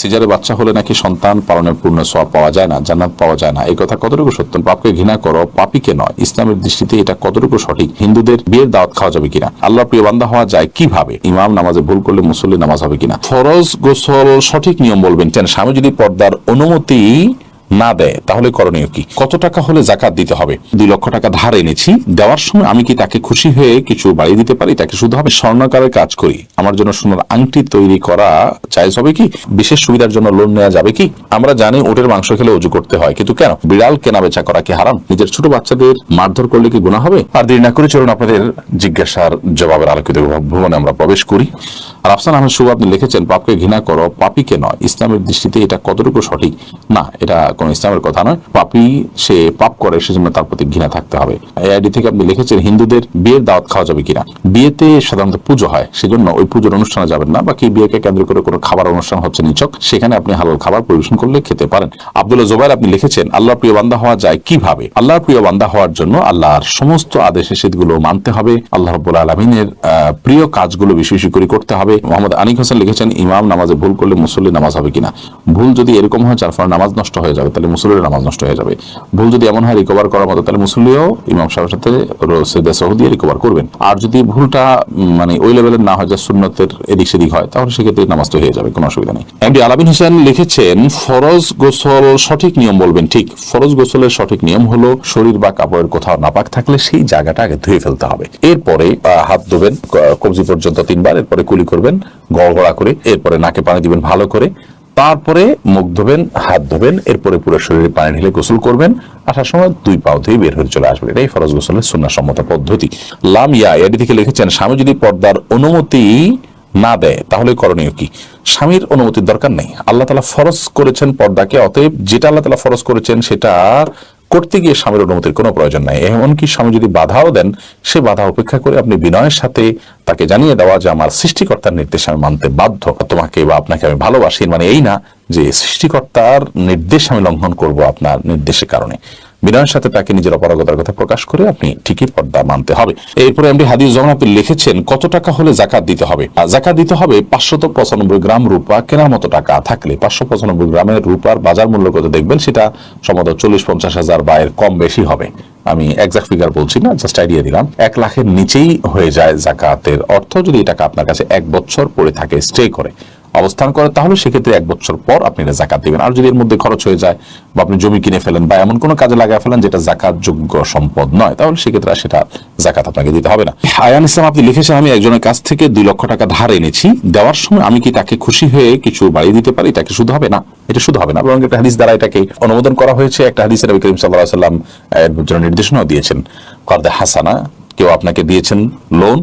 সিজারে বাচ্চা হলে নাকি সন্তান পালনের পূর্ণ সব পাওয়া যায় না, জান্নাত পাওয়া যায় না। এই কথা কতটুকু সত্য? পাপকে ঘৃণা করো, পাপিকে নয়। ইসলামের দৃষ্টিতে এটা কতটুকু সঠিক? হিন্দুদের বিয়ের দাওয়াত খাওয়া যাবে কিনা? আল্লাহ প্রিয় বান্দা হওয়া যায় কীভাবে? ইমাম নামাজে ভুল করলে মুসল্লি নামাজ হবে কিনা? ফরজ গোসল সঠিক নিয়ম বলবেন। স্বামী যদি পর্দার অনুমতি না দেয়, তাহলে করণীয় কি? কত টাকা হলে জাকাত দিতে হবে? দুই লক্ষ টাকা ধার এনেছি, দেওয়ার সময় আমি কি তাকে খুশি হয়ে কিছু বাড়িয়ে দিতে পারি? তাকে শুধু হবে স্বর্ণকারের কাজ করি। আমার জন্য সোনার আংটি তৈরি করা চাইজ হবে কি? বিশেষ সুবিধার জন্য লোন নেওয়া যাবে কি? আমরা জানি ওটের মাংস খেলে উজু করতে হয়, কিন্তু কেন? বিড়াল কেনা বেচা করা কি হারাম? নিজের ছোট বাচ্চাদের মারধর করলে কি গুণা হবে? আর দেরি না করে চলুন আপনাদের জিজ্ঞাসার জবাবের আলোকিত ভ্রমণে আমরা প্রবেশ করি। আর আফসান আহমেদ শুভ, আপনি লিখেছেন পাপকে ঘৃণা করো, পাপিকে নয়। ইসলামের দৃষ্টিতে এটা কতটুকু সঠিক? না, এটা কোন ইসলামের কথা নয়। পাপি সে পাপ করে, সেজন্য তার প্রতি ঘৃণা থাকতে হবে। এই আইডি থেকে আপনি লিখেছেন, হিন্দুদের বিয়ের দাওয়াত খাওয়া যাবে কিনা? বিয়েতে সাধারণত পুজো হয়, সেজন্য ওই পুজোর অনুষ্ঠানে যাবেন না। বাকি বিয়েকে কেন্দ্র করে কোনো খাবার অনুষ্ঠান হচ্ছে নিচক সেখানে আপনি হালাল খাবার পরিবেশন করলে খেতে পারেন। আব্দুল্লাহ জোবাইর আপনি লিখেছেন, আল্লাহর প্রিয় বান্দা হওয়া যায় কীভাবে? আল্লাহর প্রিয় বান্দা হওয়ার জন্য আল্লাহর সমস্ত আদেশ নিষেধগুলো মানতে হবে। আল্লাহ রব্বুল আলমিনের প্রিয় কাজগুলো বেশি বেশি করে করতে হবে। মোহাম্মদ আনিক হোসেন লিখেছেন, ইমাম নামাজে ভুল করলে মুসল্লি নামাজ হবে কিনা? ভুল যদি এরকম হয়, যার ফলে নামাজ নষ্ট হয়ে যাবে। তাহলে মুসল্লির নামাজ নষ্ট হয়ে যাবে। ভুল যদি এমন হয় রিকভার করার মতো, তাহলে মুসল্লিও ইমাম সাহেবের সাথে সেদা সহ দিয়ে রিকভার করবেন। আর যদি ভুলটা মানে ওই লেভেলের না হয়, যা সুন্নতের এদিক সেদিক হয়, তাহলে সেক্ষেত্রে নামাজ তো হয়ে যাবে, কোনো অসুবিধা নেই। এমডি আলাবিন হোসেন লিখেছেন, ফরজ গোসল সঠিক নিয়ম বলবেন, ঠিক। ফরজ গোসলের সঠিক নিয়ম হলো শরীর বা কাপড়ের কোথাও নাপাক থাকলে সেই জায়গাটা আগে ধুয়ে ফেলতে হবে। এরপরে হাত ধোবেন কবজি পর্যন্ত তিনবার, এরপরে কুলি করবেন, গড়গড়া করে, এরপরে নাকে পানি দিবেন ভালো করে। তারপরে মুখ ধোবেন, হাত ধোবেন, এরপরে পুরো শরীরে পানি ঢেলে গোসল করবেন। আসার সময় দুই পাও ধুয়ে বের হয়ে চলে আসবেন। এটাই ফরজ গোসলের সুন্নাসম্মত পদ্ধতি। লাম ইয়া এটি থেকে লিখেছেন, স্বামী যদি পর্দার অনুমতি না দেয়, তাহলে করণীয় কি? স্বামীর অনুমতির দরকার নেই। আল্লাহ তালা ফরজ করেছেন পর্দাকে, অতএব যেটা আল্লাহ তালা ফরজ করেছেন, সেটা করতে গিয়ে স্বামীর অনুমতির কোনো প্রয়োজন নাই। এমনকি স্বামী যদি বাধাও দেন, সে বাধা উপেক্ষা করে আপনি বিনয়ের সাথে তাকে জানিয়ে দেওয়া যে আমার সৃষ্টিকর্তার নির্দেশ আমি মানতে বাধ্য। তোমাকে বা আপনাকে আমি ভালোবাসি মানে এই না যে সৃষ্টিকর্তার নির্দেশ আমি লঙ্ঘন করব আপনার নির্দেশের কারণে। বিনয়ের সাথে তাকে নিজের অপারগতার কথা প্রকাশ করে আপনি ঠিকই পর্দা মানতে হবে। এরপরে এমডি হাদিস আপনি লিখেছেন, কত টাকা হলে জাকাত দিতে হবে? জাকাত দিতে হবে পাঁচশত পঁচানব্বই গ্রাম রূপা, কেনার মতো টাকা থাকলে পাঁচশো পঁচানব্বই গ্রামের রূপার বাজার মূল্য কত দেখবেন সেটা সম্ভবত চল্লিশ পঞ্চাশ হাজার বা এর কম বেশি হবে। আমি এক্সাক্ট ফিগার বলছি না জাস্ট আইডিয়া দিলাম। এক লাখের নিচেই হয়ে যায় জাকাতের অর্থ। যদি টাকা আপনার কাছে এক বছর পড়ে থাকে স্টে করে অবস্থান করে, তাহলে সেক্ষেত্রে এক বছর পর আপনি এটা জাকাত দিবেন। আর যদি এর মধ্যে খরচ হয়ে যায় বা আপনি জমি কিনে ফেলেন বা এমন কোনো কাজে লাগায় ফেলেন যেটা জাকাত যোগ্য সম্পদ নয়, তাহলে সেক্ষেত্রে সেটা জাকাত আপনাকে দিতে হবে না। আয়ান ইসলাম, আপনি লিখেছেন, আমি একজনের কাছ থেকে দুই লক্ষ টাকা ধার এনেছি। দেওয়ার সময় আমি কি তাকে খুশি হয়ে কিছু বাড়িয়ে দিতে পারি? তাকে শুধু হবে না? এটা শুধু হবে না। বরং একটা হাদিস দ্বারা এটাকে অনুমোদন করা হয়েছে। একটা হাদিসের নবী করিম সাল্লাহ সাল্লাম জন্য নির্দেশনাও দিয়েছেন। কর্দে হাসানা, কেউ আপনাকে দিয়েছেন লোন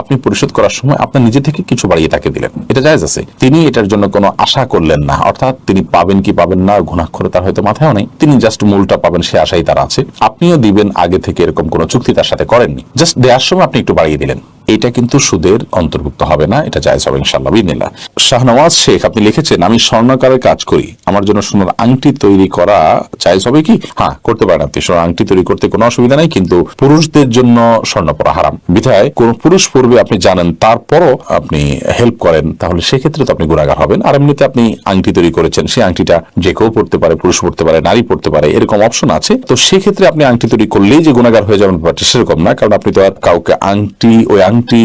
আপনি পরিশোধ করার সময় আপনার নিজে থেকে কিছু বাড়িয়ে তাকে দিলেন। এটা জায়গা আছে। তিনি এটার জন্য কোনো আশা করলেন না। অর্থাৎ তিনি পাবেন কি পাবেন না ঘুণাক্ষরে তার হয়তো মাথায় নেই। তিনি জাস্ট মূলটা পাবেন সে আশাই তার আছে। আপনিও দিবেন আগে থেকে এরকম কোনো চুক্তি তার সাথে করেননি। জাস্ট দেওয়ার সময় আপনি একটু বাড়িয়ে দিলেন। এটা কিন্তু সুদের অন্তর্ভুক্ত হবে না, এটা জায়েজ হবে ইনশাল্লাহ বিদিনিল্লাহ শাহনওয়াজ শেখ, আপনি লিখেছেন, আমি স্বর্ণকারের কাজ করি, আমার জন্য সোনার আংটি তৈরি করা জায়েজ হবে কি? হ্যাঁ করতে পারেন আপনি, সোনার আংটি তৈরি করতে কোনো অসুবিধা নাই, কিন্তু পুরুষদের জন্য স্বর্ণ পরা হারাম। বিধায় কোন পুরুষ পূর্বে আপনি জানেন, তারপরও আপনি হেল্প করেন, তাহলে সেক্ষেত্রে তো আপনি গুণাগার হবেন। আর এমনিতে আপনি আংটি তৈরি করেছেন, সেই আংটিটা যে কেউ পড়তে পারে, পুরুষ পড়তে পারে, নারী পড়তে পারে, এরকম অপশন আছে। তো সেক্ষেত্রে আপনি আংটি তৈরি করলেই যে গুণাগার হয়ে যাবেন সেরকম না, কারণ আপনি তো আর কাউকে আংটি, ওই আংটি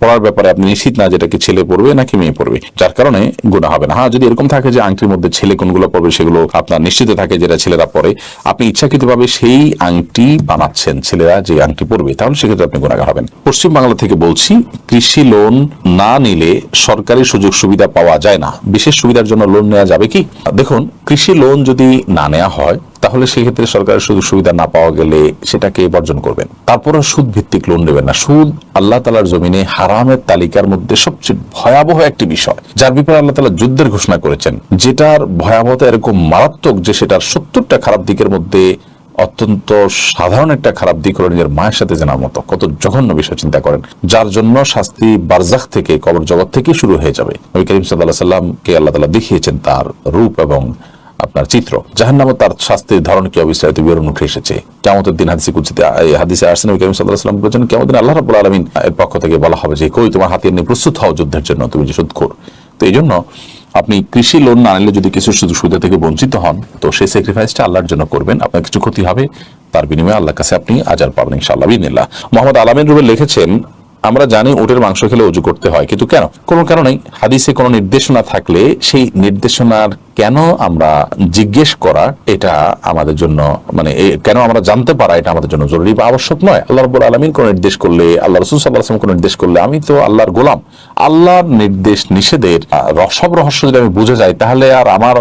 পরার ব্যাপারে আপনি নিশ্চিত না যেটা কি ছেলে পড়বে নাকি মেয়ে পড়বে। যার কারণে গুণা হবে না। হ্যাঁ যদি এরকম থাকে যে আংটির মধ্যে ছেলে কোনগুলো পড়বে সেগুলো আপনার নিশ্চিত থাকে যেটা ছেলেরা পরে আপনি ইচ্ছাকৃতভাবে সেই আংটি বানাচ্ছেন ছেলেরা যে আংটি পড়বে, তাহলে সেক্ষেত্রে আপনি গুণাগার হবেন। পশ্চিম বাংলা থেকে বলছি, কৃষি লোন না নিলে সরকারি সুযোগ সুবিধা পাওয়া যায় না। বিশেষ সুবিধার জন্য লোন নেওয়া যাবে কি? দেখুন, কৃষি লোন যদি না নেওয়া হয় তাহলে সেক্ষেত্রে সরকারের সুযোগ সুবিধা না পাওয়া গেলে সেটাকে বর্জন করবেন। তারপরে সুদ ভিত্তিক লোন নেবেন না। সুদ আল্লাহ তালার জমিনে হারামের তালিকার মধ্যে সবচেয়ে ভয়াবহ একটি বিষয়, যার বিপরে আল্লাহ তালা যুদ্ধের ঘোষণা করেছেন, যেটার ভয়াবহতা এরকম মারাত্মক যে সেটার সত্তরটা খারাপ দিকের মধ্যে অত্যন্ত সাধারণ একটা খারাপ দিক হলো নিজের মায়ের সাথে জানার মতো। কত জঘন্য বিষয় চিন্তা করেন। যার জন্য শাস্তি বারজাখ থেকে, কবর জগৎ থেকে শুরু হয়ে যাবে। নবী করিম সাল্লাহ সাল্লামকে আল্লাহ তালা দেখিয়েছেন তার রূপ এবং আপনার চিত্র। জাহান্নামে তার শাস্তির ধরন কি অবিস্তারিত বিবরণ উঠে এসেছে। কেমতের দিন হাদিসে কুচিতে হাদিসে আসছেন নবী করিম সাল্লাহ বলেছেন কেমন দিন আল্লাহ রাবুল আলমিন এর পক্ষ থেকে বলা হবে যে, কই তোমার হাতে নিয়ে প্রস্তুত হও যুদ্ধের জন্য, তুমি যে সুদ কর তো এই জন্য আপনি কৃষি লোন না নিলে যদি কিছু সুযোগ সুবিধা থেকে বঞ্চিত হন, তো সেই স্যাক্রিফাইসটা আল্লাহর জন্য করবেন, আপনার কিছু ক্ষতি হবে, তার বিনিময়ে আল্লাহর কাছে আপনি আজার পাবেন ইনশাআল্লাহ বিদিনিল্লাহ মোহাম্মদ আলামিন রুবেল লিখেছেন, আমরা জানি ওটের মাংস খেলে অজু করতে হয়, কিন্তু কেন? কোনো কারণেই হাদিসে কোনো নির্দেশনা থাকলে সেই নির্দেশনার কেন আমরা জিজ্ঞেস করা এটা আমাদের জন্য মানে কেন আমরা জানতে পারা এটা আমাদের জন্য জরুরি বা আবশ্যক নয়? আল্লাহ রব্বুল আলমিন কোন নির্দেশ করলে আল্লাহ রসুল সাল্লাহ আসলাম কোন নির্দেশ করলে আমি তো আল্লাহর গোলাম। আল্লাহর নির্দেশ নিষেধের আহ, র- সব রহস্য যদি আমি বুঝে যাই তাহলে আর আমার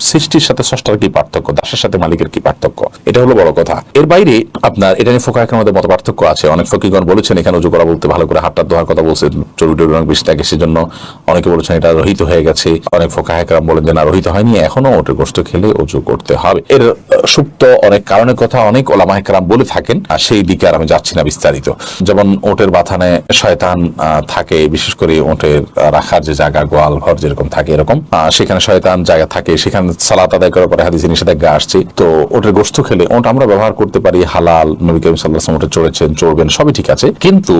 সৃষ্টির সাথে ষষ্ঠার কি পার্থক্য? দাসের সাথে মালিকের কি পার্থক্য? এটা হলো বড় কথা। এর বাইরে আপনার এটা নিয়ে ফোকা মধ্যে মত পার্থক্য আছে। অনেক ফকিগণ বলেছেন এখানে উজু করা বলতে ভালো করে হাতটা ধোয়ার কথা বলছেন চর্বি টর্বি অনেক বেশি থাকে সেজন্য অনেকে বলেছেন এটা রহিত হয়ে গেছে। অনেক ফোকা একরাম বলেন যে না রহিত হয়নি এখনও ওটের গোষ্ঠ খেলে উজু করতে হবে। এর সুপ্ত অনেক কারণের কথা অনেক ওলামা একরাম বলে থাকেন, আর সেই দিকে আর আমি যাচ্ছি না বিস্তারিত। যেমন ওটের বাথানে শয়তান থাকে, বিশেষ করে ওটের রাখার যে জায়গা, গোয়াল ঘর যেরকম থাকে এরকম সেখানে শয়তান জায়গা থাকে, সেখানে সালাত আদায় করার পরে হাদিসে নিষেধাজ্ঞা আসছে। তো ওটের গোস্ত খেলে ওট আমরা ব্যবহার করতে পারি, হালাল, নবী করিম সাল্লাহ ওটে চড়েছেন, চড়বেন, সবই ঠিক আছে। কিন্তু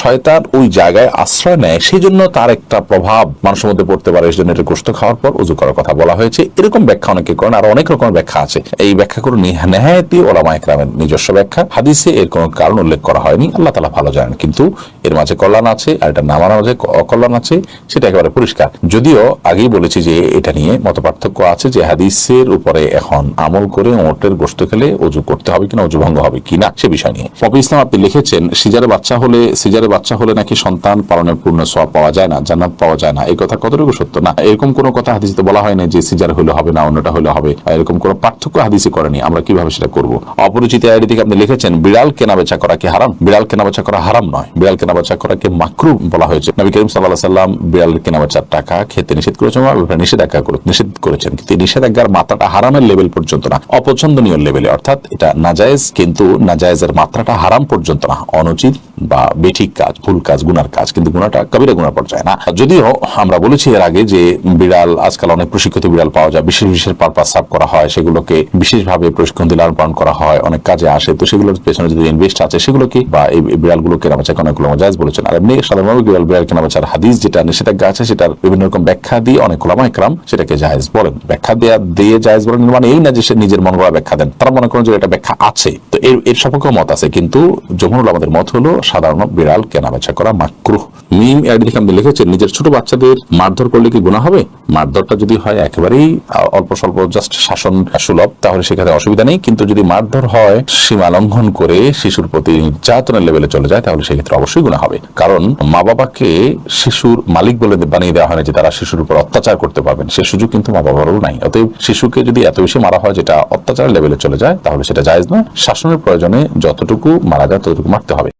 শয়তান ওই জায়গায় আশ্রয় নেয় সেই জন্য তার একটা প্রভাব মানুষের মধ্যে পড়তে পারে এই জন্য এটা গোস্ত খাওয়ার পর উজু করার কথা বলা হয়েছে, এরকম ব্যাখ্যা অনেকে করেন, আর অনেক রকমের ব্যাখ্যা আছে। এই ব্যাখ্যা করে নেহায়তি ওলামা একরামের নিজস্ব ব্যাখ্যা। হাদিসে এর কোনো কারণ উল্লেখ করা হয়নি, আল্লাহ তালা ভালো জানেন, কিন্তু এর মাঝে কল্যাণ আছে, আর এটা নামার মাঝে অকল্যাণ আছে, সেটা একেবারে পরিষ্কার। যদিও আগেই বলেছি যে এটা নিয়ে মত পার্থক্য আছে যে হাদিসের উপরে এখন আমল করে ওটের গোস্ত খেলে অজু করতে হবে কিনা, অজু ভঙ্গ হবে কিনা, সে বিষয় নিয়ে। পপি ইসলাম আপনি লিখেছেন, সিজারে বাচ্চা হলে, সিজারে বাচ্চা হলে নাকি সন্তান পালনের পূর্ণ সব পাওয়া যায় না, জান্নাত পাওয়া যায় না, এই কথা কতটুকু সত্য? না, এরকম কোনো কথা হাদিসে বলা হয় না যে সিজার হলে হবে না, অন্যটা হলে হবে। এরকম কোনো পার্থক্য হাদিসে করেনি। আমরা কীভাবে সেটা করব? অপরিচিত আইডি থেকে আপনি লিখেছেন বিড়াল কেনা বেচা করা কি হারাম? বিড়াল কেনা বেচা করা হারাম নয়। বিড়াল কেনা বেচা করাকে মাকরু বলা হয়েছে। নবী করিম সাল্লাহ সাল্লাম বিড়াল কেনা বেচার টাকা খেতে নিষেধ করেছেন নিষেধাজ্ঞা নিষেধ করেছেন। কিন্তু নিষেধাজ্ঞার মাত্রাটা হারামের লেভেল পর্যন্ত না, অপছন্দনীয় লেভেলে অর্থাৎ এটা নাজায়েজ, কিন্তু নাজায়েজের মাত্রাটা হারাম পর্যন্ত না, অনুচিত বা বেঠিক কাজ, ভুল কাজ, গুনার কাজ, কিন্তু গুণাটা কবিরা গুণার পর্যায়ে না। যদিও আমরা বলেছি এর আগে যে বিড়াল, আজকাল অনেক প্রশিক্ষিত বিড়াল পাওয়া যায়, বিশেষ বিশেষ পারপাস সার্ভ করা হয়, সেগুলোকে বিশেষভাবে প্রশিক্ষণ লালন পালন করা হয়, অনেক কাজে আসে। তো সেগুলোর পেছনে যদি ইনভেস্ট আছে সেগুলোকে বা এই এই বিড়ালগুলো কেনাবেচা অনেকগুলো জায়জ বলেছেন। আর এমনি সাধারণভাবে বিড়াল বিড়াল কেনাবেচার হাদিস যেটা, নিষেধাজ্ঞা আছে, সেটার বিভিন্ন রকম ব্যাখ্যা দিয়ে অনেক ওলামা একরাম সেটাকে জায়েজ বলেন। ব্যাখ্যা দেয়া, দিয়ে জায়েজ বলেন মানে এই না যে সে নিজের মন গড়া ব্যাখ্যা দেন। তারা মনে করেন যে এটা ব্যাখ্যা আছে। তো এর এর সপক্ষে মত আছে। কিন্তু জমহুল আমাদের মত হলো সাধারণ বিড়াল কেনাবেচা করা মাকরুহ। মিম আইডি থেকে লিখেছেন, নিজের ছোট বাচ্চাদের মারধর করলে কি গুণা হবে? মারধরটা যদি হয় একেবারেই অল্প স্বল্প জাস্ট শাসন সুলভ, তাহলে সেখানে অসুবিধা নেই। কিন্তু যদি মারধর হয়, সীমা লঙ্ঘন করে শিশুর প্রতি নির্যাতনের লেভেলে চলে যায়, তাহলে সেক্ষেত্রে অবশ্যই গুণা হবে। কারণ মা বাবাকে শিশুর মালিক বলে বানিয়ে দেওয়া হয় না যে তারা শিশুর উপর অত্যাচার করতে পারবেন। সে সুযোগ কিন্তু মা বাবারও নাই। অতএব শিশুকে যদি এত বেশি মারা হয় যেটা অত্যাচার লেভেলে চলে যায়, তাহলে সেটা জায়েজ নয়। শাসনের প্রয়োজনে যতটুকু মারা যায়, ততটুকু মারতে হবে।